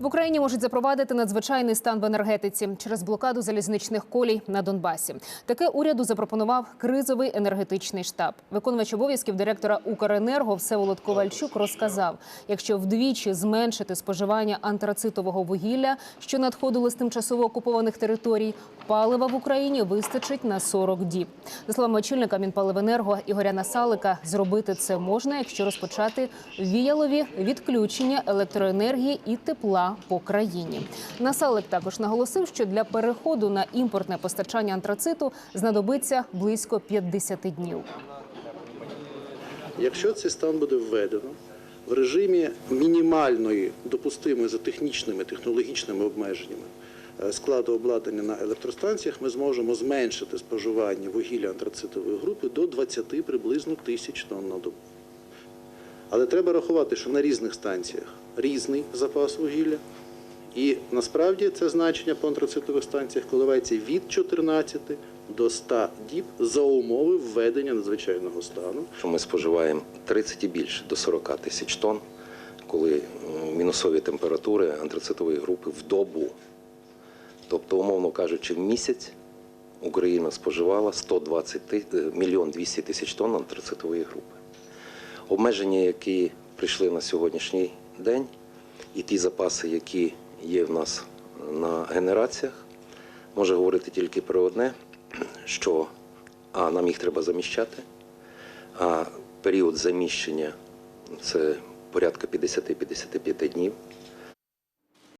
В Україні можуть запровадити надзвичайний стан в енергетиці через блокаду залізничних колій на Донбасі. Таке уряду запропонував кризовий енергетичний штаб. Виконувач обов'язків директора Укренерго Всеволод Ковальчук розказав: якщо вдвічі зменшити споживання антрацитового вугілля, що надходило з тимчасово окупованих територій, палива в Україні вистачить на 40 діб. За словами очільника Мінпаливенерго Ігоря Насалика, зробити це можна, якщо розпочати віялові відключення електроенергії і тепла по країні. Насалик також наголосив, що для переходу на імпортне постачання антрациту знадобиться близько 50 днів. Якщо цей стан буде введено в режимі мінімальної допустимої за технічними технологічними обмеженнями е, складу обладнання на електростанціях, ми зможемо зменшити споживання вугілля антрацитової групи до 20 приблизно тисяч тонн на добу. Але треба рахувати, що на різних станціях різний запас вугілля. І насправді це значення по антрацитових станціях коливається від 14 до 100 діб за умови введення надзвичайного стану. ми споживаємо 30 і більше до 40 тисяч тонн, коли мінусові температури антрацитової групи в добу. Тобто, умовно кажучи, в місяць Україна споживала 120 е, мільйон 200 тисяч тонн антрацитової групи. Обмеження, які прийшли на сьогоднішній день, і ті запаси, які є в нас на генераціях, може говорити тільки про одне, що а нам їх треба заміщати, а період заміщення це порядка 50-55 днів.